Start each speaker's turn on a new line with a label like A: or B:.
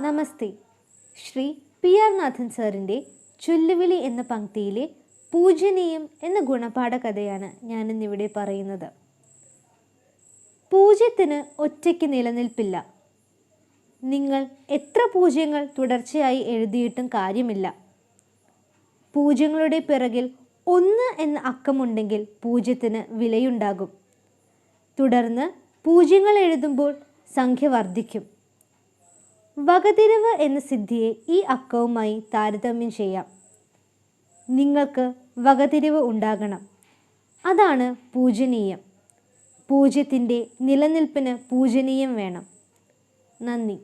A: നമസ്തേ. Shri P R നാഥൻ സാറിന്റെ ചൊല്ലുവിളി എന്ന പങ്ക്തിയിലെ പൂജനീയം എന്ന ഗുണപാഠ കഥയാണ് ഞാനിന്നിവിടെ പറയുന്നത്. പൂജ്യത്തിന് ഒറ്റയ്ക്ക് നിലനിൽപ്പില്ല. നിങ്ങൾ എത്ര പൂജ്യങ്ങൾ തുടർച്ചയായി എഴുതിയിട്ടും കാര്യമില്ല. പൂജ്യങ്ങളുടെ പിറകിൽ ഒന്ന് എന്ന അക്കമുണ്ടെങ്കിൽ പൂജ്യത്തിന് വിലയുണ്ടാകും. തുടർന്ന് പൂജ്യങ്ങൾ എഴുതുമ്പോൾ സംഖ്യ വർദ്ധിക്കും. വകതിരിവ് എന്ന സിദ്ധിയെ ഈ അക്കവുമായി താരതമ്യം ചെയ്യാം. നിങ്ങൾക്ക് വകതിരിവ് ഉണ്ടാകണം. അതാണ് പൂജനീയം. പൂജ്യത്തിന്റെ നിലനിൽപ്പിന് പൂജനീയം വേണം. നന്ദി.